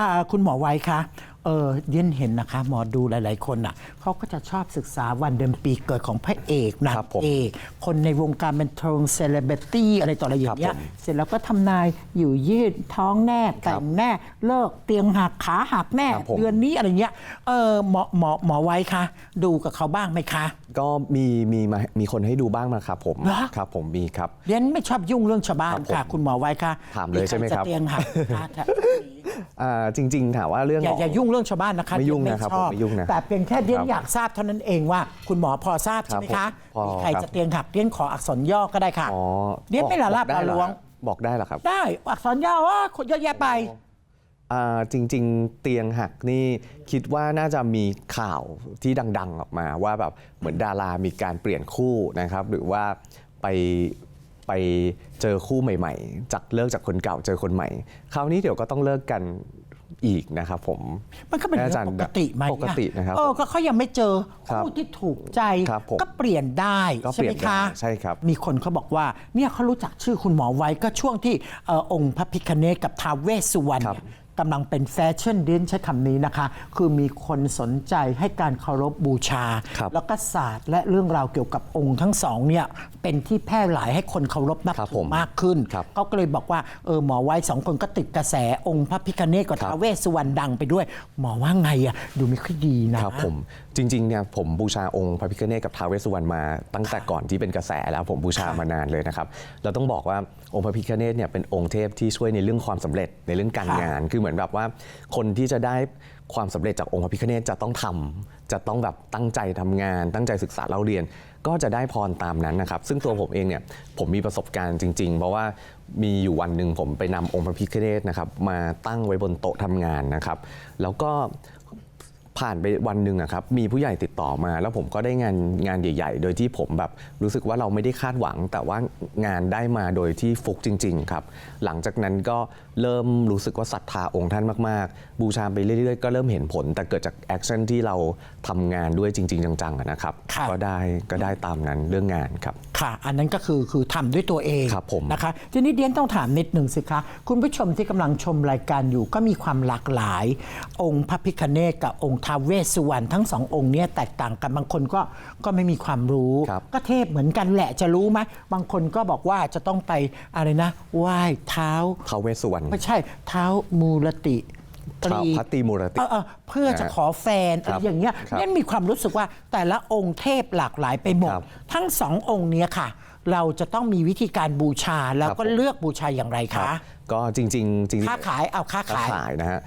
อ่าคุณหมอไว้คะเออเดียนเห็นนะคะ หมอดูหลาย ๆ คนอะเขาก็จะชอบศึกษาวันเดือนปีเกิดของพระเอกนางครับผมเอกคนในวงการบันเทิงเซเลบริตี้อะไรต่ออะไรอย่างเงี้ครัยบผมเสร็จแล้วก็ทำนายอยู่ยืดท้องแน่แต่งแน่ เลิกเตียงหักขาหักแน่ ครับผม เดือนนี้อะไรเงี้ยเออหมอหมอหมอไว้คะดูกับเขาบ้างไหมคะ ก็มีมีมามีคนให้ดูบ้างนะครับผมเหรอ ครับผมมีครับ เดียนไม่ชอบยุ่งเรื่องชาวบ้านครับผมค่ะ คุณหมอไว้คะถามเลยใช่ไหมครับใจะเตียงหักคะ อ่าจริง ๆ ถามว่าเรื่องอย่าของอย่ายุ่งเรื่องชาวบ้านนะคะไม่ยุ่งเดีนะครับชอบผมไม่ยุ่งนะแต่เพียงแค่เดียนครับอยากทราบเท่านั้นเองว่า คุณหมอพอทราบใช่ไหมครัคะบผมพอมีใครครับ จะเตียงหักเดียนขออักษรย่อก็ได้ค่ะ อ๋อเดียนไม่ละลาบบอกได้ละเหรลอวง บอกได้เหรอครับได้อักษรย่อว่าเยอะแยะไป อ่าจริง ๆ เตียงหักนี่คิดว่าน่าจะมีข่าวที่ดัง ๆ ออกมาว่าแบบเหมือนดารามีการเปลี่ยนคู่นะครับ หรือว่าไป ไปเจอคู่ใหม่ ๆ จากเลิกจากคนเก่าเจอคนใหม่ คราวนี้เดี๋ยวก็ต้องเลิกกันอีกนะครับผมมันก็เป็นเรื่องอาจารย์ปกติไหมปกตินะครับเออก็เขายังไม่เจอครับคู่ที่ถูกใจครับผมก็เปลี่ยนได้ก็ใช่ไหมเปลี่ยนได้คะใช่ครับ มีคนเขาบอกว่าเนี่ยเขารู้จักชื่อคุณหมอไว้ก็ช่วงที่เอ่อองค์พระพิคเนตกับท้าวเวสสุวรรณครับเนี่ย กำลังเป็นแฟชั่นเดนใช้คำนี้นะคะ คือมีคนสนใจให้การเคารพบูชา ครับแล้วก็ศาสตร์และเรื่องราวเกี่ยวกับองค์ทั้งสองเนี่ยเป็นที่แพร่หลายให้คนเคารพนับครับถืผอมมากขึ้น ครับเขาก็เลยบอกว่าเออหมอไว้สองคนก็ติดกระแสองค์พระพิคเนตกับครับ ท้าวเวสสุวรรณดังไปด้วย หมอว่าไงอะดูไม่ค่อยดีนะ ครับผมจริงๆเนี่ยผมบูชาองค์พระพิฆเนศกับท้าวเวสสุวรรณมาตั้งแต่ก่อนที่เป็นกระแสแล้วผมบูชามานานเลยนะครับเราต้องบอกว่าองค์พระพิฆเนศเนี่ยเป็นองค์เทพที่ช่วยในเรื่องความสำเร็จในเรื่องการค่ะงานคือเหมือนแบบว่า คนที่จะได้ความสำเร็จจากองค์พระพิฆเนศจะต้องทำจะต้องแบบตั้งใจทำงาน ตั้งใจศึกษาเล่าเรียน ก็จะได้พรตามนั้นนะครับ ซึ่งตัวผมเองเนี่ยผมมีประสบการณ์จริง ๆ เพราะว่ามีอยู่วันหนึ่งผมไปนำองค์พระพิฆเนศนะครับมาตั้งไว้บนโต๊ะทำงานนะครับ แล้วก็ ผ่านไปวันหนึ่งอะครับมีผู้ใหญ่ติดต่อมา แล้วผมก็ได้งานงานใหญ่ ๆ โดยที่ผมแบบรู้สึกว่าเราไม่ได้คาดหวัง แต่ว่างานได้มาโดยที่ฟุกจริง ๆ ครับ หลังจากนั้นก็เริ่มรู้สึกว่าศรัทธาองค์ท่านมากๆ บูชาไปเรื่อยๆ ก็เริ่มเห็นผล แต่เกิดจากแอคชั่นที่เราทำงานด้วยจริง ๆ จังๆอะนะครับค่ะก็ได้ก็ได้ตามนั้นเรื่องงานครับค่ะ อันนั้นก็คือคือทำด้วยตัวเองครับผมนะคะทีนี้เดียนต้องถามนิดหนึ่งสิคะคุณผู้ชมที่กำลังชมรายการอยู่ก็มีความหลากหลาย องค์พระพิคเนศกับองค์ท้าวเวสสุวรรณทั้งสององค์เนี้แตกต่างกันบางคนก็ก็ไม่มีความรู้ ครับ ก็เทพเหมือนกันแหละจะรู้ไหมบางคนก็บอกว่าจะต้องไปอะไรนะไหว้เท้าท้าวเวสสุวรรณ ไม่ใช่เท้ามูลติตรีท้าวพัตติมูรติเออเออเพื่อจะขอแฟนคอะรัไรบอย่างเงี้ยครับเนี่ยมีความรู้สึกว่าแต่ละองค์เทพหลากหลายไปหมด ครับทั้งสององค์เนี้ยค่ะ เราจะต้องมีวิธีการบูชาแล้วครับก็ผม เลือกบูชาอย่างไรครัคะบก็จริง ๆ จริงๆค้าขายเอาค้าค้าขาย ขายนะฮะ